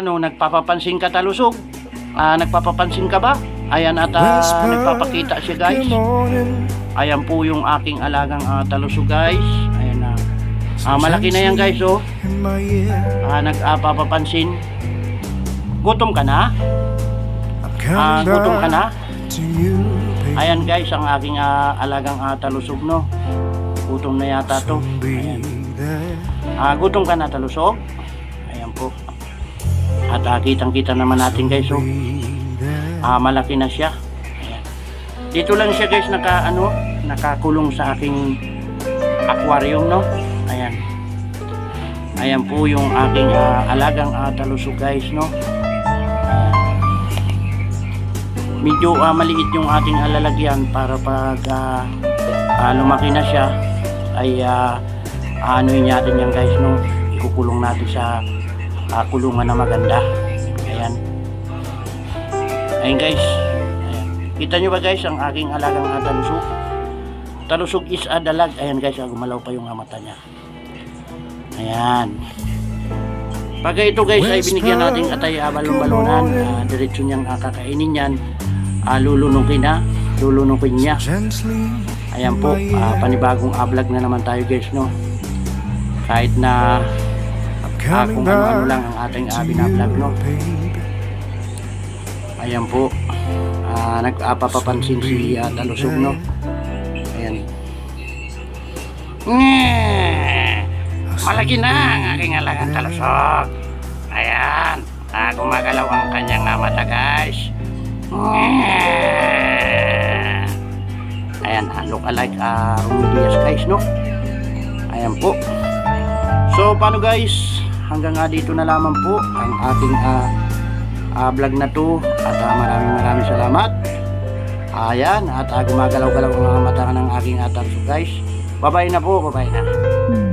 ano, nagpapapansin ka talusog? Ah, nagpapapansin ka ba? Ayan at ah, nagpapakita siya guys. Ayan po yung aking alagang ah, talusog guys. Ayan na. Ah, malaki na yan guys oh. Ah, nagpapapansin. Gutom ka na? Ah, gutom ka na? Ayan guys, ang aking ah, alagang ah, talusog no. Gutom na yata to. Ayan. Ah, gutom ka na talusog? Ayan po. At ah, kitang-kita naman natin guys oh. Ah, malaki na siya. Dito lang siya guys naka ano, nakakulong sa aking aquarium no. Ayan. Ayan po yung aking ah, alagang ah, talusog guys no. Medyo ah, maliit yung ating alalagyan para pag ah, ah, lumaki na siya ay ah, ano yun natin yan guys no. Ikukulong natin sa ah, kulungan na maganda. Ayan. Ayan guys. Ayan. Kita nyo ba guys ang aking alagang uh, talusog? Talusog is a dalag. Ayan guys, ah, gumalaw pa yung ah, mata niya. Ayan. Pag ito guys ay binigyan natin atay uh, balon-balonan, ah, diretso niyang ah, kakainin yan, uh, lulunukin na, lulunukin niya. Ayan po, ah, panibagong ah, vlog na naman tayo guys no. Kahit na ah, kung ano-ano lang ang ating uh, binablog no. Ayan po. Ah, nagpapapansin si uh, Talusog, no? Ayan. Nye! Malaki na ang aking alagang talusog. Ayan. Ah, gumagalaw ang kanyang ah, mata, guys. Nye! Ayan, ah, look alike uh, Romedias, guys, no? Ayan po. So, paano guys? Hanggang nga dito na lamang po ang ating ah, ah, vlog na to. At ah, maraming maraming salamat. Ayan at ah, gumagalaw-galaw ang mga mata ng aking atarso guys. Bye bye na po bye bye na